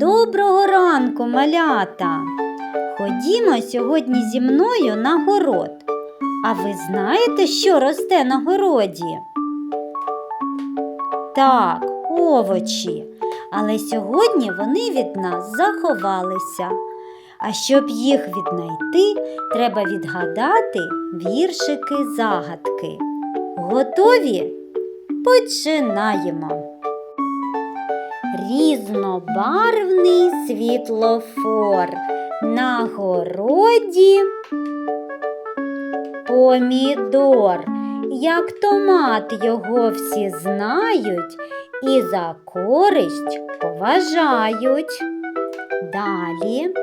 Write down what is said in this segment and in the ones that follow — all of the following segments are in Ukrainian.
Доброго ранку, малята! Ходімо сьогодні зі мною на город. А ви знаєте, що росте на городі? Так, овочі. Але сьогодні вони від нас заховалися. А щоб їх віднайти, треба відгадати віршики загадки. Готові? Починаємо. Різнобарвний світлофор на городі помідор, як томат його всі знають і за користь поважають. Далі,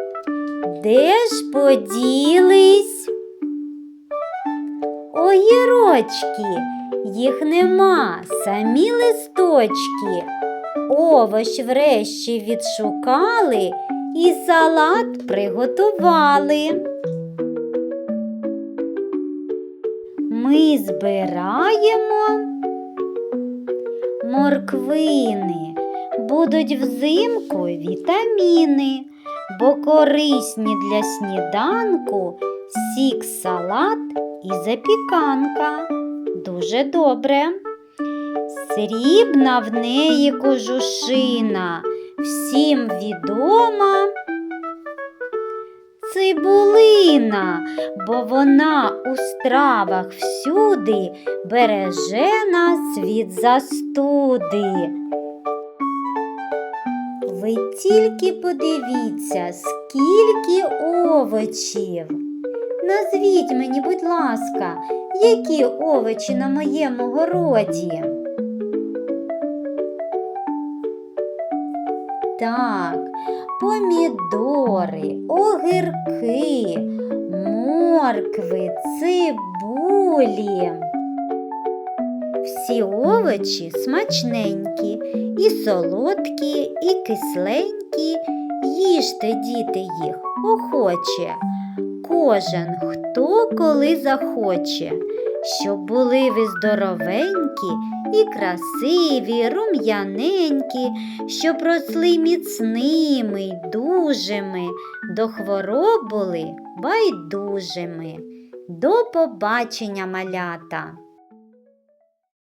де ж поділись? Огірочки, їх нема, самі листочки. Овощ врешті відшукали і салат приготували. Ми збираємо морквини, будуть взимку вітаміни, бо корисні для сніданку сік, салат і запіканка. Дуже добре. Срібна в неї кожушина, всім відома цибулина, бо вона у стравах всюди береже нас від застуди. Ви тільки подивіться, скільки овочів. Назвіть мені, будь ласка, які овочі на моєму городі? Так, помідори, огірки, моркви, цибулі. Всі овочі смачненькі, і солодкі, і кисленькі. Їжте, діти, їх охоче. Кожен, хто коли захоче, щоб були ви здоровенькі і красиві, рум'яненькі, щоб росли міцними й дужими, до хвороб були байдужими. До побачення, малята!